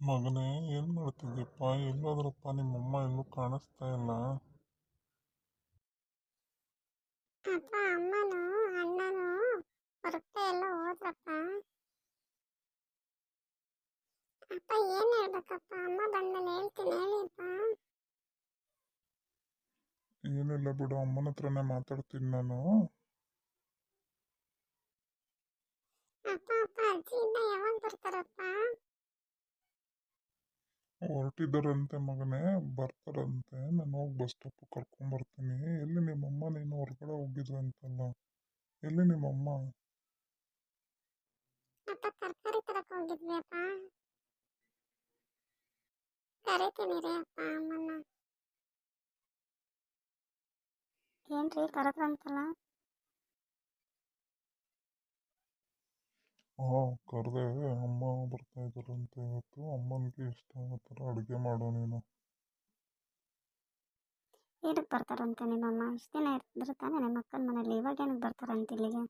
ಮಗನೇ ಏನು ಮಾಡ್ತಿದ್ದೀಯಪ್ಪ ಎಲ್ಲೋದ್ರಪ್ಪ ನಿಮ್ಮಮ್ಮ ಎಲ್ಲೂ ಕಾಣಿಸ್ತಾ ಇಲ್ಲ. ಅಪ್ಪ ಅಮ್ಮನು ಅಣ್ಣನು ಹೊರಗಡೆ ಎಲ್ಲ ಹೋದ್ರಪ್ಪ. ಅಪ್ಪ ಏನು ಹೇಳ್ಬೇಕಪ್ಪ? ಅಮ್ಮ ಬಂದ್ಮೇಲೆ ಹೇಳ್ತೀನಿ ಹೇಳಿಪ್ಪ ಏನಿಲ್ಲ ಬಿಡು ಅಮ್ಮನ ಹತ್ರನೇ ಮಾತಾಡ್ತೀನಿ ನಾನು. ಅಪ್ಪ ಅಪ್ಪ ಅಜ್ಜಿ ಇನ್ನ ಯಾವಾಗ ಬರ್ತಾರಪ್ಪ? ಹೊರಟಿದ್ದಾರಂತೆ ಮಗನೇ ಬರ್ತಾರಂತೆ. ನಾನು ಹೋಗಿ ಬಸ್ ಸ್ಟಾಪ್ ಕರ್ಕೊಂಬರ್ತೀನಿ ಎಲ್ಲಿ ನಿಮ್ಮಮ್ಮ ನೀನು ಹೊರಗಡೆ ಹೋಗಿದ್ರು ಅಂತಲ್ಲ. ಎಲ್ಲಿ ನಿಮ್ಮಮ್ಮ ತರಕಾರಿ ತರಕ ಹೋಗಿದ್ವಿ ಅಪ್ಪ ಕರಿತೀನಿ ರೀ ಅಪ್ಪ ಅಮ್ಮನ್ನ. ಏನ್ರಿ ಕರೆದ್ರಂತಲ್ಲ ಹಾಂ ಕರೆದೆ. ಅಮ್ಮ ಬರ್ತಾ ಇದ್ದಾರಂತೆ ಇವತ್ತು ಅಮ್ಮನಿಗೆ ಇಷ್ಟ ಆಗೋ ಥರ ಅಡುಗೆ ಮಾಡೋ ನೀನು ಏನಕ್ಕೆ ಬರ್ತಾರಂತೆ ನಿಮ್ಮಮ್ಮ? ಇಷ್ಟು ದಿನ ಇರ್ತಿದ್ರು ತಾನೇ ನಿಮ್ಮ ಅಕ್ಕನ ಮನೇಲಿ ಇವಾಗ ಏನಕ್ಕೆ ಬರ್ತಾರಂತೆ ಇಲ್ಲಿಗೆ?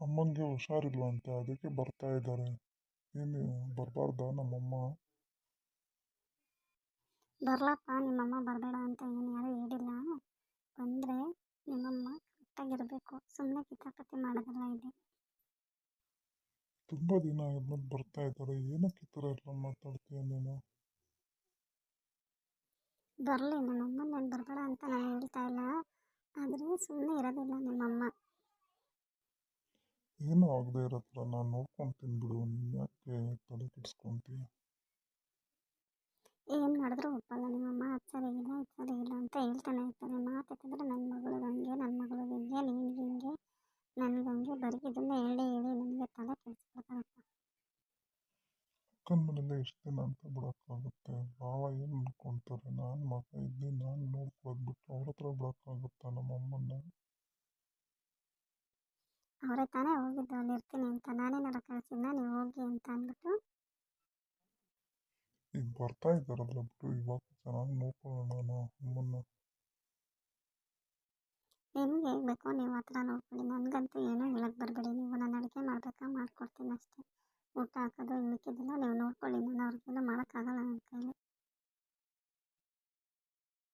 ಅಮ್ಮನಿಗೆ ಹುಷಾರಿಲ್ವಂತೆ ಅದಕ್ಕೆ ಬರ್ತಾ ಇದ್ದಾರೆ. ಏನು ಬರಬಾರ್ದ ನಮ್ಮಮ್ಮ? ಬರ್ಲಪ್ಪ ನಿಮ್ಮಮ್ಮ ಬರಬೇಡ ಅಂತ ಏನು ಯಾರೂ ಹೇಳಿಲ್ಲ. ಬಂದರೆ ನಿಮ್ಮಮ್ಮ ಕರೆಕ್ಟಾಗಿರಬೇಕು ಸುಮ್ಮನೆ ಕಿತಾಪತಿ ಮಾಡೋದಲ್ಲ ಇದೆ ತುಂಬ ದಿನ ಆದ್ಮೇಲೆ ಬರ್ತಾ ಇದ್ದಾರೆ. ಏನಕ್ಕೆ ಈ ಥರ ಎಲ್ಲ ಮಾತಾಡ್ತೀಯ ನೀನು? ಬರಲಿ ನಮ್ಮಮ್ಮ ನಾನು ಬರಬೇಡ ಅಂತ ನಾನು ಹೇಳ್ತಾ ಇಲ್ಲ. ಆದರೆ ಸುಮ್ಮನೆ ಇರೋದಿಲ್ಲ ನಿಮ್ಮಮ್ಮ. ಏನೂ ಆಗದೆ ಇರೋ ಥರ ನಾನು ನೋಡ್ಕೊತೀನಿ ಬಿಡು ನೀನು ಯಾಕೆ ತಲೆ ಕೆಡಿಸ್ಕೊಂತೀಯ? ಏನು ಮಾಡಿದ್ರು ಒಪ್ಪಲ್ಲ ನಿಮ್ಮಮ್ಮ ಅದು ಸರಿಗಿಲ್ಲ ಇದು ಇಲ್ಲ ಅಂತ ಹೇಳ್ತಾನೆ ಇರ್ತಾರೆ. ಮಾತೆತ್ತಿದ್ರೆ ನನ್ನ ಮಗಳು ಹಂಗೆ ನನ್ನ ಮಗಳು ಹಿಂಗೆ ನೀನು ಹಿಂಗೆ ನನಗೆ ಹಂಗೆ ಬರೀ ಇದನ್ನೇ ಹೇಳಿ ಹೇಳಿ ನನಗೆ ತಲೆ ಕೆಡಿಸ್ಬಿಡ್ತಾರಪ್ಪ ಅಕ್ಕನ ಮನೇಲೆ ಎಷ್ಟು ದಿನ ಅಂತ ಬಿಡೋಕ್ಕಾಗುತ್ತೆ ಭಾವ ಏನು ಅನ್ಕೊತಾರೆ ನಾನು ಮಗ ಇದ್ದೀನಿ ನಾನು ನೋಡ್ಕೊಳ್ಳೋದು ಬಿಟ್ಟು ಅವ್ರ ಹತ್ರ ಬಿಡೋಕ್ಕಾಗುತ್ತಾ ನಮ್ಮ ಅಮ್ಮನ್ನ? ಅವರೇ ತಾನೇ ಹೋಗಿದ್ದು ಅಲ್ಲಿ ಇರ್ತೀನಿ ಅಂತ. ನಾನೇನಾರ ಕಳಿಸಿದ್ನ ನೀವು ಹೋಗಿ ಅಂತ ಅಂದ್ಬಿಟ್ಟು. ಈಗ ಬರ್ತಾ ಇದ್ದಾರಲ್ಲ ಬಿಟ್ಟು ಇವಾಗ ಚೆನ್ನಾಗಿ ನೋಡ್ಕೊಳ್ಳೋಣ ನಾನು ಅಮ್ಮನ್ನ. ನಿಮ್ಗೆ ಹೇಗ್ ಬೇಕೋ ನೀವು ಥರ ನೋಡ್ಕೊಳ್ಳಿ. ನನಗಂತೂ ಏನೂ ಇಲ್ಲ